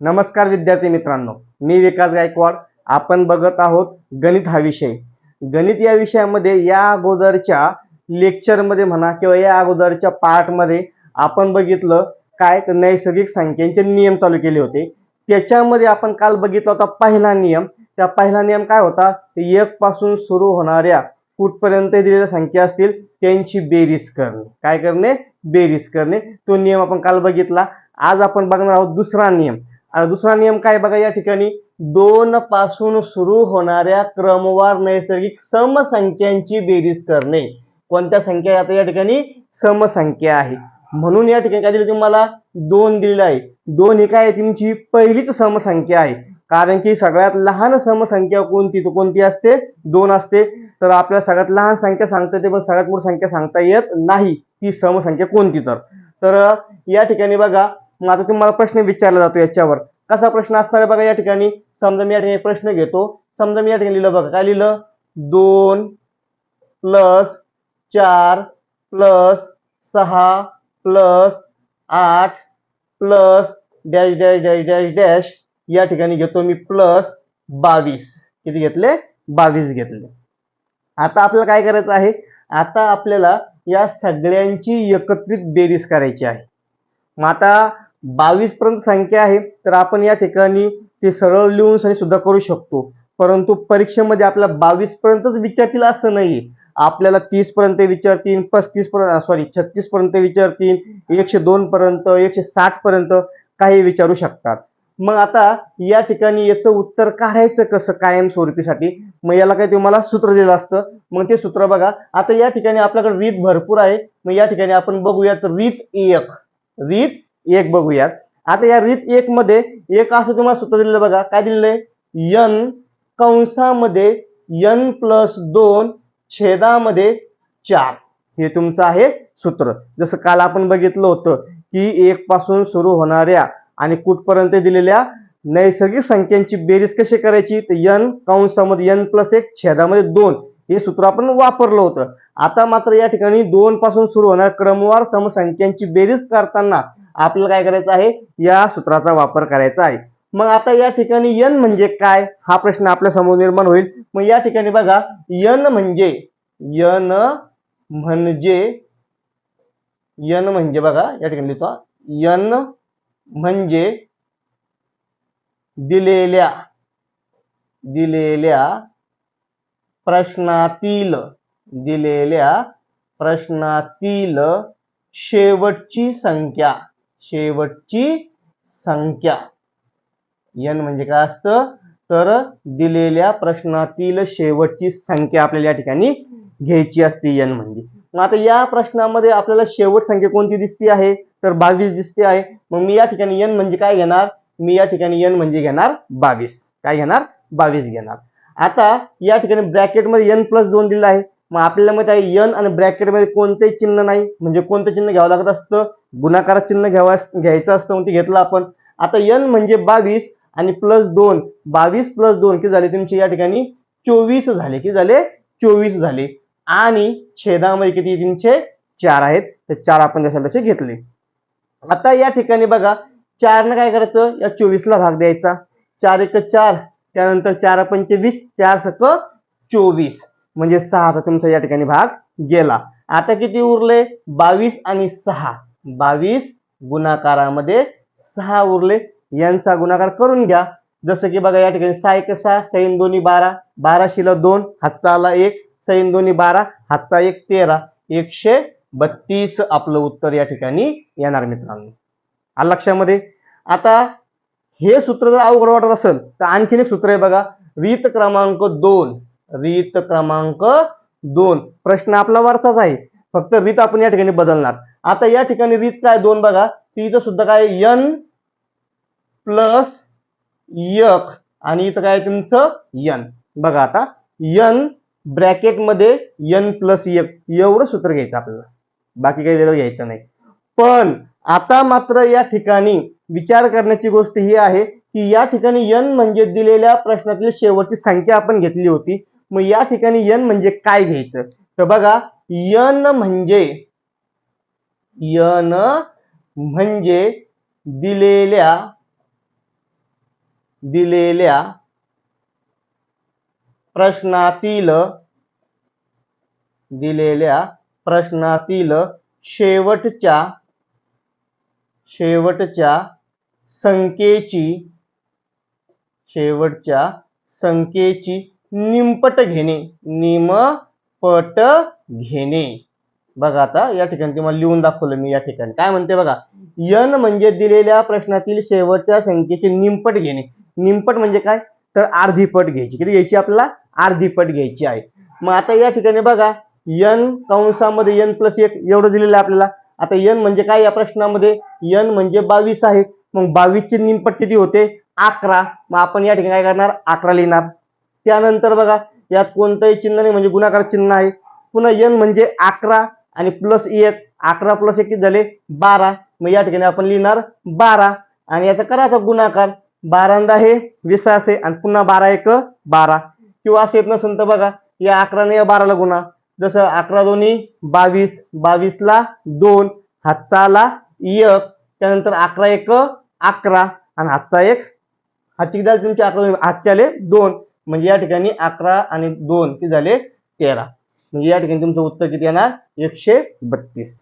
नमस्कार विद्यार्थी मित्रांनो मी विकास गायकवाड. आपण बघत आहोत गणित हा विषय. गणित या विषयामध्ये या अगोदरच्या लेक्चरमध्ये म्हणा किंवा या अगोदरच्या पार्टमध्ये आपण बघितलं काय तर नैसर्गिक संख्यांचे नियम चालू केले होते. त्याच्यामध्ये आपण काल बघितला होता पहिला नियम. त्या पहिला नियम काय होता? एक पासून सुरू होणाऱ्या कुठपर्यंत दिलेल्या संख्या असतील? त्यांची बेरीज करणे. काय करणे? बेरीज करणे. तो नियम आपण काल बघितला. आज आपण बघणार आहोत दुसरा नियम. दुसरा नियम काय बघा या ठिकाणी दोन पासून सुरू होणाऱ्या क्रमवार नैसर्गिक समसंख्यांची बेरीज करणे. कोणत्या संख्या आता या ठिकाणी समसंख्या आहे. म्हणून या ठिकाणी काय दिलं तुम्हाला? दोन दिलेलं आहे. दोन ही काय आहे? तुमची पहिलीच समसंख्या आहे. कारण की सगळ्यात लहान समसंख्या कोणती? तर कोणती असते? दोन असते. तर आपल्याला सगळ्यात लहान संख्या सांगता येते पण सगळ्यात मोठी संख्या सांगता येत नाही. ती समसंख्या कोणती तर? तर या ठिकाणी बघा मग आता तुम्हाला प्रश्न विचारला जातो याच्यावर. कसा प्रश्न असणार आहे बघा या ठिकाणी? समजा मी या ठिकाणी प्रश्न घेतो. समजा मी या ठिकाणी लिहिलं बघा काय लिहिलं? दोन प्लस चार प्लस सहा प्लस आठ plus dash dash dash dash dash या ठिकाणी घेतो मी प्लस बावीस. किती घेतले? बावीस घेतले. आता आपल्याला काय करायचं आहे? आता आपल्याला या सगळ्यांची एकत्रित बेरीज करायची आहे. मग आता बावीस पर्यंत संख्या आहे तर आपण या ठिकाणी ते सरळ लिहून सुद्धा करू शकतो. परंतु परीक्षेमध्ये आपल्याला बावीस पर्यंतच विचारतील असं नाही आपल्याला तीस पर्यंत विचारतील पस्तीस पर्यंत सॉरी छत्तीस पर्यंत विचारतील एकशे दोन पर्यंत एकशे साठ पर्यंत काही विचारू शकतात. मग आता या ठिकाणी याचं उत्तर काढायचं कसं कायमस्वरूपीसाठी? मग याला काही तुम्हाला सूत्र दिलं असतं. मग ते सूत्र बघा. आता या ठिकाणी आपल्याकडे रीत भरपूर आहे. मग या ठिकाणी आपण बघूयात रीत एक. रीत एक बघूयात. आता या रीत एक मध्ये एक असं तुम्हाला सूत्र दिलेलं बघा. काय दिलेलं आहे? यन कंसामध्ये यन प्लस दोन छेदामध्ये चार. हे तुमचं आहे सूत्र. जसं काल आपण बघितलं होतं की एक पासून सुरू होणाऱ्या आणि कुठपर्यंत दिलेल्या नैसर्गिक संख्यांची बेरीज कशी करायची? तर यन कंसामध्ये यन प्लस एक छेदामध्ये दोन. हे सूत्र आपण वापरलं होतं. आता मात्र या ठिकाणी दोन पासून सुरू होणाऱ्या क्रमवार समसंख्यांची बेरीज करताना आपल्याला काय करायचं आहे? या सूत्राचा वापर करायचा आहे. मग आता या ठिकाणी यन म्हणजे काय? हा प्रश्न आपल्यासमोर निर्माण होईल. मग या ठिकाणी बघा यन म्हणजे यन म्हणजे यन म्हणजे बघा या ठिकाणी लिहितो. यन म्हणजे दिलेल्या दिलेल्या प्रश्नातील दिलेल्या प्रश्नातील शेवटची संख्या. शेवटची संख्या. यन म्हणजे काय असतं? तर दिलेल्या प्रश्नातील शेवटची संख्या आपल्याला या ठिकाणी घ्यायची असते यन म्हणजे. मग आता या प्रश्नामध्ये आपल्याला शेवट संख्या कोणती दिसते आहे? तर बावीस दिसते आहे. मग मी या ठिकाणी यन म्हणजे काय घेणार? मी या ठिकाणी यन म्हणजे घेणार बावीस. काय घेणार? बावीस घेणार. आता या ठिकाणी ब्रॅकेटमध्ये यन प्लस दोन दिलं आहे. मग आपल्याला माहीत आहे यन आणि ब्रॅकेटमध्ये कोणतेही चिन्ह नाही. म्हणजे कोणतं चिन्ह घ्यावं लागत असतं? गुणाकार चिन्ह घ्यावा घ्यायचं असतं म्हणजे घेतलं आपण. आता यन म्हणजे बावीस आणि प्लस दोन. बावीस प्लस दोन किती झाले? तुमचे या ठिकाणी चोवीस झाले. किती झाले? चोवीस झाले. आणि छेदामध्ये किती तीनशे चार आहेत. तर चार आपण जसे तसे घेतले. आता या ठिकाणी बघा चारनं काय करायचं? या चोवीसला भाग द्यायचा. चार एक चार. त्यानंतर चार पंचे वीस चार सक चोवीस. म्हणजे सहाचा तुमचा या ठिकाणी भाग गेला. आता किती उरले? बावीस आणि सहा. बावीस गुणाकारामध्ये सहा उरले. यांचा गुणाकार करून घ्या. जसं की बघा या ठिकाणी सहा एक सहा सैन दोन्ही बारा. बाराशीला दोन हातचाला एक. सैन दोन्ही बारा हातचा एक तेरा. एकशे बत्तीस आपलं उत्तर या ठिकाणी येणार मित्रांनो. आ लक्षामध्ये? आता हे सूत्र जर अवघड वाटत असेल तर आणखीन एक सूत्र आहे बघा. रीत क्रमांक दोन. रीत क्रमांक दोन. प्रश्न आपला वरचाच आहे. फक्त रीत आपण या ठिकाणी बदलणार. आता या ठिकाणी रीत काय दोन बघा. ती इथं सुद्धा काय यन प्लस यक. आणि इथं काय तुमचं यन. बघा आता. यन ब्रॅकेटमध्ये यन प्लस यक. एवढं सूत्र घ्यायचं आपल्याला. बाकी काही वेगळं घ्यायचं नाही. पण आता मात्र या ठिकाणी विचार करण्याची गोष्ट ही आहे की या ठिकाणी यन म्हणजे दिलेल्या प्रश्नातील शेवटची संख्या आपण घेतली होती. मग या ठिकाणी यन म्हणजे काय घ्यायचं? तर बघा यन म्हणजे यन म्हणजे दिलेल्या दिलेल्या प्रश्नातील दिलेल्या प्रश्नातील शेवटच्या शेवटच्या संख्येची शेवटच्या संख्येची निमपट घेणे. निमपट घेणे. बघा आता या ठिकाणी तुम्हाला लिहून दाखवलं मी या ठिकाणी. काय म्हणते बघा? यन म्हणजे दिलेल्या प्रश्नातील शेवटच्या संख्येचे निमपट घेणे. निमपट म्हणजे काय? तर अर्धीपट घ्यायची. किती घ्यायची आपल्याला? अर्धी पट घ्यायची आहे. मग आता या ठिकाणी बघा. यन कंसामध्ये यन प्लस एक एवढं दिलेलं आहे आपल्याला. आता यन म्हणजे काय या प्रश्नामध्ये? यन म्हणजे बावीस आहे. मग बावीसचे निमपट किती होते? अकरा. मग आपण या ठिकाणी काय करणार? अकरा लिहिणार. त्यानंतर बघा यात कोणतंही चिन्ह नाही म्हणजे गुणाकार चिन्ह आहे. पुन्हा यन म्हणजे अकरा आणि प्लस एक अकरा प्लस एक किती झाले? बारा. मग या ठिकाणी आपण लिहिणार बारा. आणि याचा करायचा गुणाकार. बारांदा हे विसा असे आणि पुन्हा बारा एक बारा. किंवा असं येत नसेल तर बघा या अकराने या बाराला गुणा. जसं अकरा दोन्ही बावीस बावीसला दोन हातचाला एक. त्यानंतर अकरा एक अकरा. आणि हातचा एक हातची किती झाली तुमची? अकरा दोन्ही? आले दोन. म्हणजे या ठिकाणी अकरा आणि दोन ते झाले? तेरा. म्हणजे या ठिकाणी तुमचं उत्तर किती येणार? एकशे बत्तीस.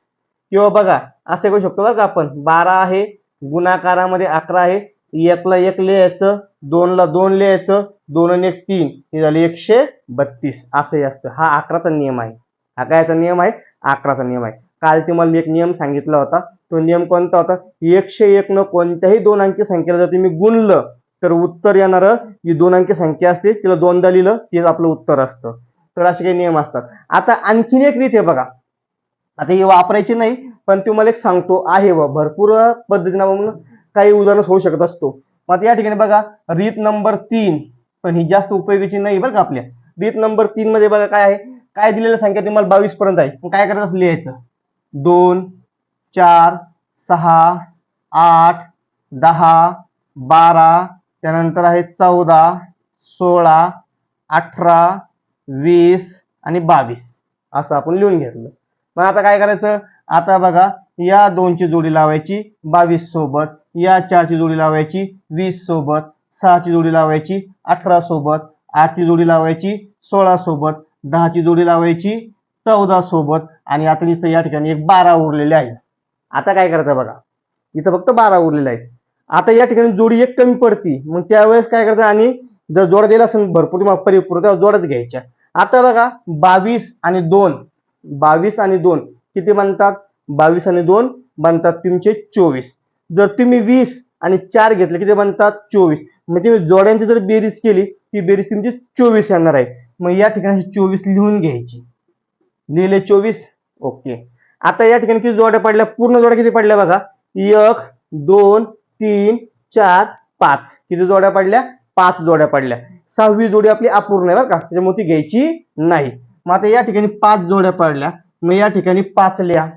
किंवा बघा असं करू शकतो बघा आपण. बारा आहे गुणाकारामध्ये अकरा आहे. एकला एक लिहायचं दोनला दोन लिहायचं दोन आणि एक तीन. हे झाले एकशे बत्तीस. असंही असतं. हा अकराचा नियम आहे. हा कायचा नियम आहे? अकराचा नियम आहे. काल तुम्हाला मी एक नियम सांगितला होता. तो नियम कोणता होता? एकशे एक न कोणत्याही दोन अंकी संख्येला जर तुम्ही गुणलं तर उत्तर येणार ही दोन अंकी संख्या असते तिला दोनदा लिहिलं तेच आपलं उत्तर असतं. तर असे काही नियम असतात. आता आणखीन एक रीत आहे बघा. आता ही वापरायची नाही पण तुम्हाला एक सांगतो आहे व भरपूर पद्धतीनं काही उदाहरण होऊ शकत असतो. मग या ठिकाणी बघा रीत नंबर तीन पण ही जास्त उपयोगाची नाही बरं का आपल्या. रीत नंबर तीन मध्ये बघा काय आहे? काय दिलेलं संख्या तुम्हाला बावीस पर्यंत आहे. काय करायचं लिहायचं? दोन चार सहा आठ दहा बारा त्यानंतर आहे चौदा सोळा अठरा वीस आणि बावीस. असं आपण लिहून घेतलं. मग आता काय करायचं? आता बघा या दोनची जोडी लावायची बावीस सोबत. या चारची जोडी लावायची वीस सोबत. सहाची जोडी लावायची अठरा सोबत. आठची जोडी लावायची सोळा सोबत. दहाची जोडी लावायची चौदा सोबत. आणि आता इथं या ठिकाणी एक बारा उरलेले आहे. आता काय करायचं बघा. इथं फक्त बारा उरलेले आहे आता या ठिकाणी जोडी एक कमी पडती. मग त्यावेळेस काय करायचं आणि जर जोडा दिला असेल भरपूर किंवा परिपूर्ण तेव्हा जोडच घ्यायच्या. आता बघा बावीस आणि दोन. बावीस आणि दोन. किती बनतात? बावीस आणि दोन बनतात तुमचे चोवीस. जर तुम्ही वीस आणि चार घेतले किती बनतात? चोवीस. म्हणजे तुम्ही जोड्यांची जर बेरीज केली ती बेरीज तुमची चोवीस येणार आहे. मग या ठिकाणी चोवीस लिहून घ्यायची. लिहिले चोवीस? ओके. आता या ठिकाणी किती जोड्या पडल्या? पूर्ण जोड्या किती पडल्या बघा? एक दोन तीन चार पाच. किती जोड्या पडल्या? पाच जोड्या पडल्या. सहावी जोडी आपली अपूर्ण आहे बरं का. त्याच्यामुळे ती घ्यायची नाही. मग आता या ठिकाणी पाच जोड्या पडल्या. मग या ठिकाणी पाच लिहा.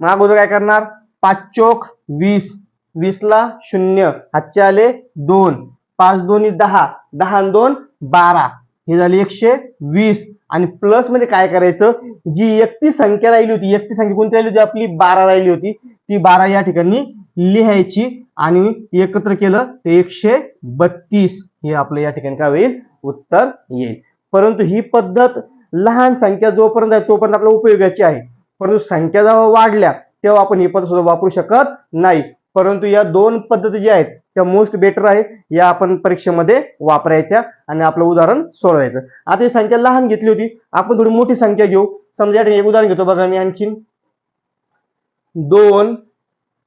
मग अगोदर काय करणार? पाच चोक वीस. वीसला शून्य. हातचे आले दोन. पाच दोन्ही दहा. दहा दोन बारा. हे झाले एकशे वीस. आणि प्लसमध्ये म्हणजे काय करायचं? जी एकटी संख्या राहिली होती एकटी संख्या कोणती राहिली होती? आपली बारा राहिली होती. ती बारा या ठिकाणी लिहायची आणि एकत्र केलं तर एकशे बत्तीस हे आपलं या ठिकाणी काय होईल? उत्तर येईल. परंतु ही पद्धत लहान संख्या जोपर्यंत आहे तोपर्यंत आपल्या उपयोगाची आहे. परंतु संख्या जेव्हा वाढल्या तेव्हा आपण ही पद्धत सुद्धा वापरू शकत नाही. परंतु या दोन पद्धती ज्या आहेत त्या मोस्ट बेटर आहेत या आपण परीक्षेमध्ये वापरायच्या आणि आपलं उदाहरण सोडवायचं. आता ही संख्या लहान घेतली होती. आपण थोडी मोठी संख्या घेऊ. समजा या ठिकाणी एक उदाहरण घेतो. बघा मी आणखीन दोन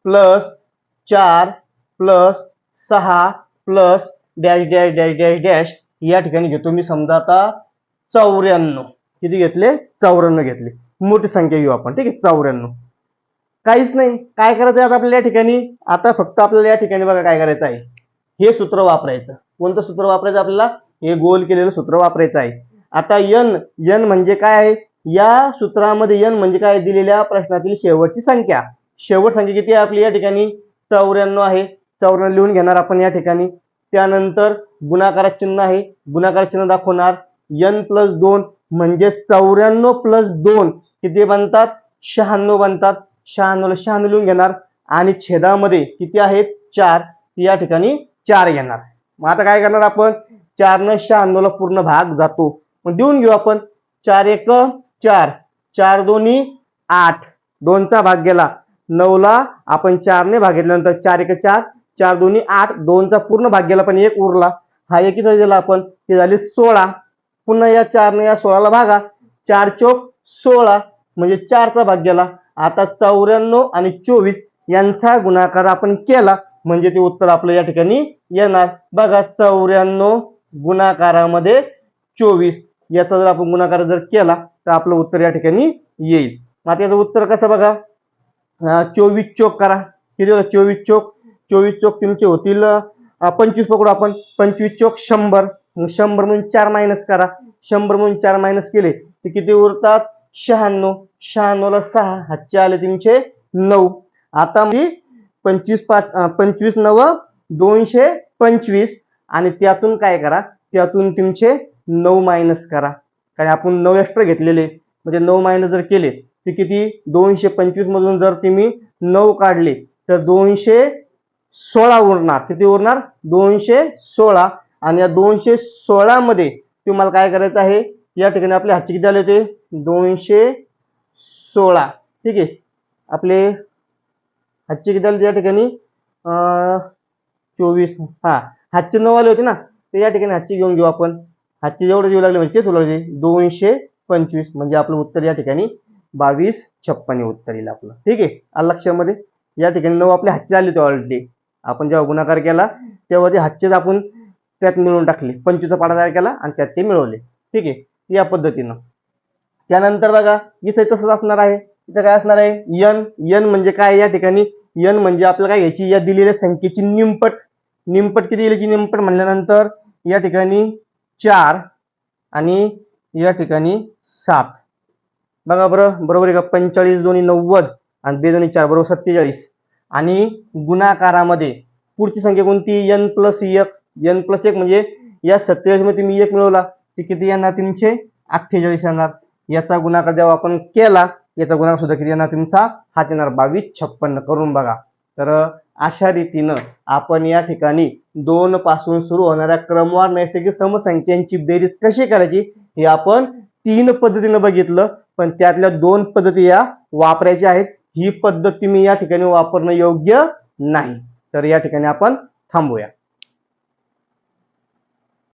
प्लस चार प्लस सहा plus dash dash dash dash dash या ठिकाणी घेतो मी समजा आता चौऱ्याण्णव. किती घेतले? चौऱ्याण्णव घेतले. मोठी संख्या घेऊ आपण ठीक आहे? चौऱ्याण्णव. काहीच नाही. काय करायचं आहे आता आपल्याला या ठिकाणी? आता फक्त आपल्याला या ठिकाणी बघा काय करायचं आहे. हे सूत्र वापरायचं. कोणतं सूत्र वापरायचं आपल्याला? हे गोल केलेलं सूत्र वापरायचं आहे. आता यन यन म्हणजे काय आहे? या सूत्रामध्ये यन म्हणजे काय दिलेल्या प्रश्नातील शेवटची संख्या. शेवट संख्या किती आहे आपली या ठिकाणी चौऱ्याण्णव आहे. चौऱ्याण्णव लिहून घेणार आपण या ठिकाणी. त्यानंतर गुणाकारात चिन्ह आहे. गुणाकार चिन्ह दाखवणार. यन प्लस दोन म्हणजे चौऱ्याण्णव प्लस दोन किती बनतात? शहाण्णव बनतात. शहाण्णवला शहाण्णव लिहून घेणार. आणि छेदामध्ये किती आहेत? चार. या ठिकाणी चार घेणार मग आता काय करणार आपण? चारनं शहाण्णवला पूर्ण भाग जातो. मग देऊन घेऊ आपण. चार एक चार. चार दोन्ही आठ. दोनचा भाग गेला. नऊला आपण चारने भाग घेतल्यानंतर चार एक चार चार दोन्ही आठ दोनचा पूर्ण भाग गेला पण एक उरला. हा एक इथं दिला आपण ती झाले सोळा. पुन्हा या चारने या सोळाला भागा. चार चोक सोळा म्हणजे चारचा भाग गेला. आता चौऱ्याण्णव आणि चोवीस यांचा गुणाकार आपण केला म्हणजे ते उत्तर आपलं या ठिकाणी येणार. बघा चौऱ्याण्णव गुणाकारामध्ये चोवीस. याचा जर आपण गुणाकार जर केला तर आपलं उत्तर या ठिकाणी येईल. मग आता याचं उत्तर कसं बघा? चोवीस चोक करा. किती होतं? चोवीस चोक. चोवीस चोक तुमचे होतील पंचवीस पकडू आपण. पंचवीस चोक शंभर. शंभर म्हणून चार मायनस करा. शंभर म्हणून चार मायनस केले ते किती उरतात? शहाण्णव. शहाण्णवला सहा. हातचे आले तुमचे नऊ. आता मी पंचवीस पाच पंचवीस नव दोनशे पंचवीस. आणि त्यातून काय करा? त्यातून तुमचे नऊ मायनस करा. कारण आपण नऊ एक्स्ट्रा घेतलेले. म्हणजे नऊ मायनस जर केले ते किती? दोनशे पंचवीस मधून जर तुम्ही नऊ काढले तर दोनशे सोळा उरणार. किती उरणार? दोनशे सोळा. आणि या दोनशे सोळामध्ये तुम्हाला काय करायचं आहे? या ठिकाणी आपले हातचे किती आले होते? दोनशे सोळा. ठीक आहे? आपले हातचे किती आले या ठिकाणी? चोवीस. हा. हातचे नऊ आले होते ना? ते या ठिकाणी हातचे घेऊन घेऊ आपण. हातचे जेवढे देऊ लागले म्हणजे तेच लागले. दोनशे पंचवीस. म्हणजे आपलं उत्तर या ठिकाणी बावीस छप्पन हे उत्तर येईल आपलं. ठीक आहे? आलं लक्षामध्ये? या ठिकाणी नऊ आपले हातचे आले होते ऑलरेडी आपण जेव्हा गुणाकार केला तेव्हा ते हातचेच आपण त्यात मिळवून टाकले. पंचवीसचा पाडा तयार केला आणि त्यात ते मिळवले. ठीक आहे? या पद्धतीनं. त्यानंतर बघा इथे तसंच असणार आहे. इथं काय असणार आहे? यन यन म्हणजे काय? या ठिकाणी यन म्हणजे आपल्याला काय घ्यायची? या दिलेल्या संख्येची निमपट. निमपट किती दिल्याची निमपट म्हणल्यानंतर या ठिकाणी चार आणि या ठिकाणी सात. बघा बरं बरोबर आहे का? पंचेचाळीस दोन्ही नव्वद आणि बे दोन्ही चार बरोबर सत्तेचाळीस. आणि गुणाकारामध्ये पुढची संख्या कोणती? एन प्लस एक. एन प्लस एक म्हणजे या सत्तेचाळीसमध्ये तुम्ही एक मिळवला ते किती येणार? तुमचे अठ्ठेचाळीस येणार. याचा गुणाकार जेव्हा आपण केला याचा गुणाकार सुद्धा किती येणार? तुमचा हात येणार बावीस छप्पन्न करून बघा. तर अशा रीतीनं आपण या ठिकाणी दोन पासून सुरू होणाऱ्या क्रमवार नैसर्गिक समसंख्यांची बेरीज कशी करायची हे आपण तीन पद्धतीनं बघितलं. पण त्यातल्या दोन पद्धती या वापरायच्या आहेत. ही पद्धत तुम्ही या ठिकाणी वापरणं योग्य नाही. तर या ठिकाणी आपण थांबूया.